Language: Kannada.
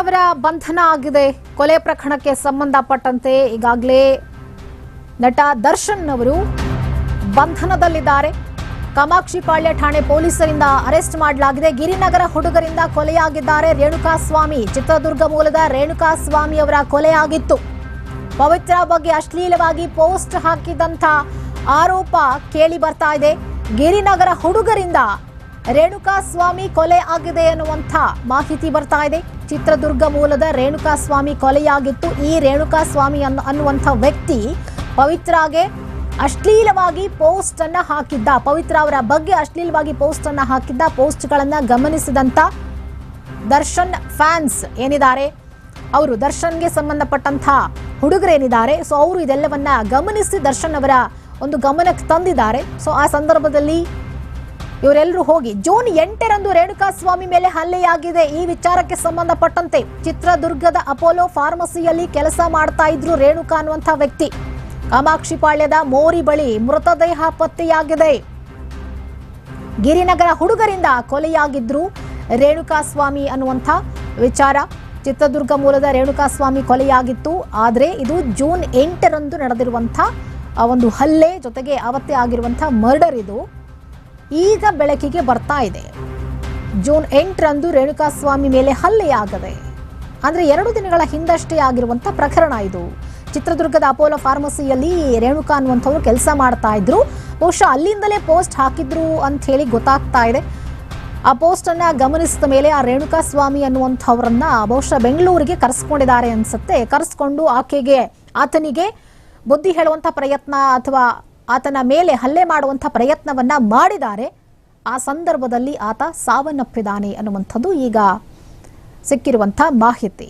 ಅವರ ಬಂಧನ ಆಗಿದೆ. ಕೊಲೆ ಪ್ರಕರಣಕ್ಕೆ ಸಂಬಂಧಪಟ್ಟಂತೆ ಈಗಾಗಲೇ ನಟ ದರ್ಶನ್ ಅವರು ಬಂಧನದಲ್ಲಿದ್ದಾರೆ. ಕಾಮಾಕ್ಷಿಪಾಳ್ಯ ಠಾಣೆ ಪೊಲೀಸರಿಂದ ಅರೆಸ್ಟ್ ಮಾಡಲಾಗಿದೆ. ಗಿರಿನಗರ ಹುಡುಗರಿಂದ ಕೊಲೆಯಾಗಿದ್ದಾರೆ ರೇಣುಕಾಸ್ವಾಮಿ. ಚಿತ್ರದುರ್ಗ ಮೂಲದ ರೇಣುಕಾಸ್ವಾಮಿ ಅವರ ಕೊಲೆಯಾಗಿತ್ತು ಪವಿತ್ರ ಬಗ್ಗೆ ಅಶ್ಲೀಲವಾಗಿ ಪೋಸ್ಟ್ ಹಾಕಿದಂತ ಆರೋಪ ಕೇಳಿ ಬರ್ತಾ ಇದೆ. ಗಿರಿನಗರ ಹುಡುಗರಿಂದ ರೇಣುಕಾ ಸ್ವಾಮಿ ಕೊಲೆ ಆಗಿದೆ ಎನ್ನುವಂಥ ಮಾಹಿತಿ ಬರ್ತಾ ಇದೆ. ಚಿತ್ರದುರ್ಗ ಮೂಲದ ರೇಣುಕಾ ಸ್ವಾಮಿ ಕೊಲೆಯಾಗಿತ್ತು. ಈ ರೇಣುಕಾ ಸ್ವಾಮಿ ಅನ್ನು ಅನ್ನುವಂಥ ವ್ಯಕ್ತಿ ಪವಿತ್ರಾಗೆ ಅಶ್ಲೀಲವಾಗಿ ಪೋಸ್ಟ್ ಅನ್ನ ಹಾಕಿದ್ದ. ಪವಿತ್ರ ಅವರ ಬಗ್ಗೆ ಅಶ್ಲೀಲವಾಗಿ ಪೋಸ್ಟ್ ಅನ್ನ ಹಾಕಿದ್ದ. ಪೋಸ್ಟ್ಗಳನ್ನ ಗಮನಿಸಿದಂತ ದರ್ಶನ್ ಫ್ಯಾನ್ಸ್ ಏನಿದ್ದಾರೆ? ಅವರು ದರ್ಶನ್ಗೆ ಸಂಬಂಧಪಟ್ಟಂತ ಹುಡುಗರೇನಿದ್ದಾರೆ? ಸೊ, ಅವರು ಇದೆಲ್ಲವನ್ನ ಗಮನಿಸಿ ದರ್ಶನ್ ಅವರ ಒಂದು ಗಮನಕ್ಕೆ ತಂದಿದ್ದಾರೆ. ಸೊ, ಆ ಸಂದರ್ಭದಲ್ಲಿ ಇವರೆಲ್ಲರೂ ಹೋಗಿ ಜೂನ್ ಎಂಟರಂದು ರೇಣುಕಾ ಸ್ವಾಮಿ ಮೇಲೆ ಹಲ್ಲೆಯಾಗಿದೆ. ಈ ವಿಚಾರಕ್ಕೆ ಸಂಬಂಧಪಟ್ಟಂತೆ ಚಿತ್ರದುರ್ಗದ ಅಪೋಲೋ ಫಾರ್ಮಸಿಯಲ್ಲಿ ಕೆಲಸ ಮಾಡ್ತಾ ಇದ್ರು ರೇಣುಕಾ ಅನ್ನುವಂಥ ವ್ಯಕ್ತಿ. ಕಾಮಾಕ್ಷಿಪಾಳ್ಯದ ಮೋರಿ ಬಳಿ ಮೃತದೇಹ ಪತ್ತೆಯಾಗಿದೆ. ಗಿರಿನಗರ ಹುಡುಗರಿಂದ ಕೊಲೆಯಾಗಿದ್ರು ರೇಣುಕಾ ಸ್ವಾಮಿ ಅನ್ನುವಂಥ ವಿಚಾರ. ಚಿತ್ರದುರ್ಗ ಮೂಲದ ರೇಣುಕಾ ಸ್ವಾಮಿ ಕೊಲೆಯಾಗಿತ್ತು. ಆದರೆ ಇದು ಜೂನ್ ಎಂಟರಂದು ನಡೆದಿರುವಂಥ ಒಂದು ಹಲ್ಲೆ ಜೊತೆಗೆ ಅವತ್ತೇ ಆಗಿರುವಂಥ ಮರ್ಡರ್ ಇದು. ಈಗ ಬೆಳಕಿಗೆ ಬರ್ತಾ ಇದೆ. ಜೂನ್ ಎಂಟರಂದು ರೇಣುಕಾ ಸ್ವಾಮಿ ಮೇಲೆ ಹಲ್ಲೆಯಾಗದೆ. ಅಂದ್ರೆ ಎರಡು ದಿನಗಳ ಹಿಂದಷ್ಟೇ ಆಗಿರುವಂಥ ಪ್ರಕರಣ ಇದು. ಚಿತ್ರದುರ್ಗದ ಅಪೋಲೋ ಫಾರ್ಮಸಿಯಲ್ಲಿ ರೇಣುಕಾ ಅನ್ನುವಂಥವ್ರು ಕೆಲಸ ಮಾಡ್ತಾ ಇದ್ರು. ಬಹುಶಃ ಅಲ್ಲಿಂದಲೇ ಪೋಸ್ಟ್ ಹಾಕಿದ್ರು ಅಂತ ಹೇಳಿ ಗೊತ್ತಾಗ್ತಾ ಇದೆ. ಆ ಪೋಸ್ಟ್ ಅನ್ನ ಗಮನಿಸಿದ ಮೇಲೆ ಆ ರೇಣುಕಾ ಸ್ವಾಮಿ ಅನ್ನುವಂಥವ್ರನ್ನ ಬಹುಶಃ ಬೆಂಗಳೂರಿಗೆ ಕರೆಸ್ಕೊಂಡಿದ್ದಾರೆ ಅನ್ಸುತ್ತೆ. ಕರೆಸ್ಕೊಂಡು ಆಕೆಗೆ, ಆತನಿಗೆ ಬುದ್ಧಿ ಹೇಳುವಂಥ ಪ್ರಯತ್ನ ಅಥವಾ ಆತನ ಮೇಲೆ ಹಲ್ಲೆ ಮಾಡುವಂಥ ಪ್ರಯತ್ನವನ್ನ ಮಾಡಿದ್ದಾರೆ. ಆ ಸಂದರ್ಭದಲ್ಲಿ ಆತ ಸಾವನ್ನಪ್ಪಿದ್ದಾನೆ ಅನ್ನುವಂಥದ್ದು ಈಗ ಸಿಕ್ಕಿರುವಂಥ ಮಾಹಿತಿ.